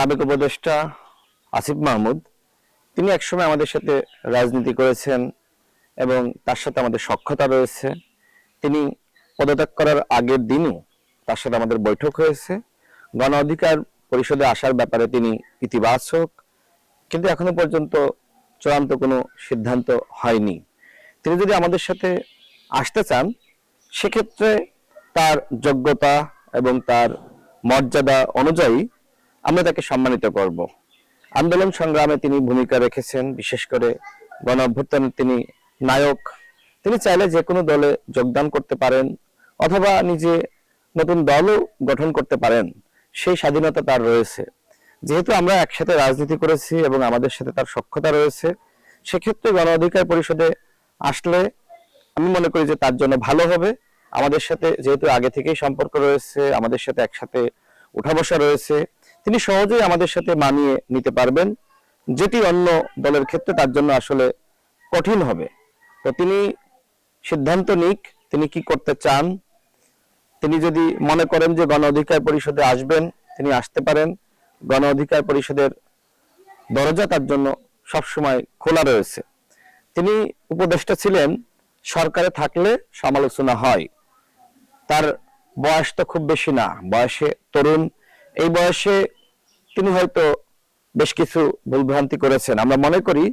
সাবেক উপদেষ্টা আসিফ মাহমুদ, তিনি একসময় আমাদের সাথে রাজনীতি করেছেন এবং তার সাথে আমাদের সক্ষতা রয়েছে। তিনি পদত্যাগ করার আগের দিনও তার সাথে আমাদের বৈঠক হয়েছে। গণ অধিকার পরিষদে আসার ব্যাপারে তিনি ইতিবাচক, কিন্তু এখনও পর্যন্ত চূড়ান্ত কোনো সিদ্ধান্ত হয়নি। তিনি যদি আমাদের সাথে আসতে চান, সেক্ষেত্রে তার যোগ্যতা এবং তার মর্যাদা অনুযায়ী আমরা তাকে সম্মানিত করব। আন্দোলন সংগ্রামে তিনি ভূমিকা রেখেছেন, বিশেষ করে গণ অভ্যুত্থানের তিনি নায়ক। তিনি চাইলে যে কোনো দলে যোগদান করতে পারেন, অথবা নিজে নতুন দলও গঠন করতে পারেন। সেই স্বাধীনতা তার রয়েছে। যেহেতু আমরা একসাথে রাজনীতি করেছি এবং আমাদের সাথে তার সক্ষতা রয়েছে, সেক্ষেত্রে গণ অধিকার পরিষদে আসলে আমি মনে করি যে তার জন্য ভালো হবে। আমাদের সাথে যেহেতু আগে থেকেই সম্পর্ক রয়েছে, আমাদের সাথে একসাথে উঠা বসা রয়েছে তিনি সহজেই আমাদের সাথে মানিয়ে নিতে পারবেন। যেটি অন্য দলের ক্ষেত্রে তার জন্য আসলে কঠিন হবে। তো তিনি সিদ্ধান্ত নিক, তিনি কি করতে চান। তিনি যদি মনে করেন যে গণ অধিকার পরিষদে আসবেন, তিনি আসতে পারেন। গণ অধিকার পরিষদের দরজা তার জন্য সবসময় খোলা রয়েছে। তিনি উপদেষ্টা ছিলেন, সরকারে থাকলে সমালোচনা হয়। তার বয়স তো খুব বেশি না, বয়সে তরুণ। এই বয়সে তিনি হয়তো বেশ কিছু ভুলভ্রান্তি করেছেন। আমরা মনে করি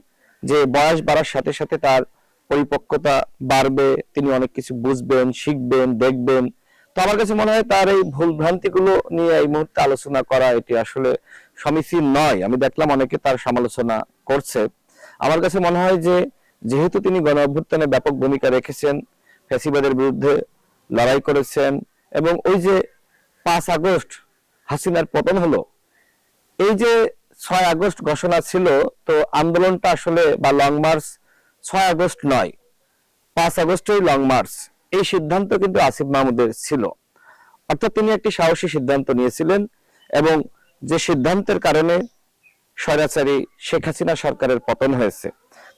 যে বয়স বাড়ার সাথে সাথে তার পরিপক্কতা বাড়বে, তিনি অনেক কিছু বুঝবেন, শিখবেন, দেখবেন। তো আমার কাছে মনে হয় তার এই ভুলভ্রান্তি গুলো নিয়ে এই মুহূর্তে আলোচনা করা এটি আসলে সমীচীন নয়। আমি দেখলাম অনেকে তার সমালোচনা করছে। আমার কাছে মনে হয় যে যেহেতু তিনি গণ অভ্যুত্থানে ব্যাপক ভূমিকা রেখেছেন, ফ্যাসিবাদের বিরুদ্ধে লড়াই করেছেন এবং ওই যে পাঁচ আগস্ট হাসিনার পতন হলো এই যে ছয় আগস্ট ঘোষণা ছিল, তো আন্দোলনটা আসলে বা লং মার্চ ছয় আগস্ট নয়, পাঁচ আগস্টই লং মার্চ এই সিদ্ধান্ত কিন্তু আসিফ মাহমুদের ছিল। অর্থাৎ তিনি একটি সাহসী সিদ্ধান্ত নিয়েছিলেন এবং যে সিদ্ধান্তের কারণে স্বৈরাচারী শেখ হাসিনা সরকারের পতন হয়েছে।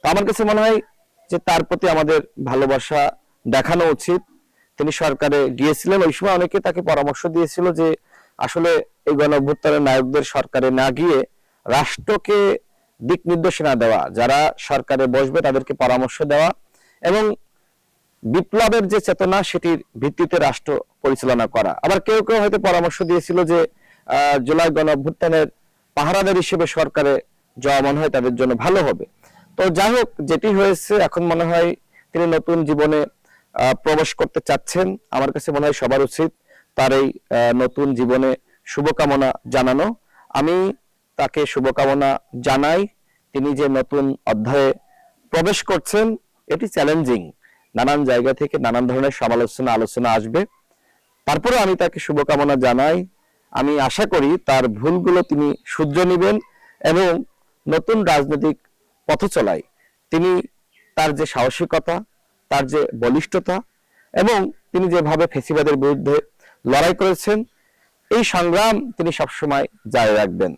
তো আমার কাছে মনে হয় যে তার প্রতি আমাদের ভালোবাসা দেখানো উচিত। তিনি সরকারে গিয়েছিলেন, ওই সময় অনেকে তাকে পরামর্শ দিয়েছিল যে আসলে এই গণ অভ্যুত্থানের নায়কদের সরকারে না গিয়ে রাষ্ট্রকে দিক নির্দেশনা দেওয়া, যারা সরকারে বসবে তাদেরকে পরামর্শ দেওয়া এবং বিপ্লবের যে চেতনা সেটির ভিত্তিতে রাষ্ট্র পরিচালনা করা। আবার কেউ কেউ হয়তো পরামর্শ দিয়েছিল যে জুলাই গণ অভ্যুত্থানের পাহারাদার হিসেবে সরকারে যাওয়া মনে হয় তাদের জন্য ভালো হবে। তো যাই হোক, যেটি হয়েছে, এখন মনে হয় তিনি নতুন জীবনে প্রবেশ করতে চাচ্ছেন। আমার কাছে মনে হয় সবার উচিত তার এই নতুন জীবনে শুভকামনা জানানো। আমি তাকে শুভকামনা জানাই। তিনি যে নতুন অধ্যায়ে প্রবেশ করছেন, এটি চ্যালেঞ্জিং। নানান জায়গা থেকে নানান ধরনের সমালোচনা, আলোচনা আসবে। তারপরে আমি তাকে শুভকামনা জানাই। আমি আশা করি তার ভুলগুলো তিনি শুধরে নেবেন এবং নতুন রাজনৈতিক পথ চলায় তিনি তার যে সাহসিকতা, তার যে বলিষ্ঠতা এবং তিনি যেভাবে ফেসিবাদের বিরুদ্ধে লড়াই করেছেন। এই সংগ্রাম তিনি সবসময় জারি রাখবেন।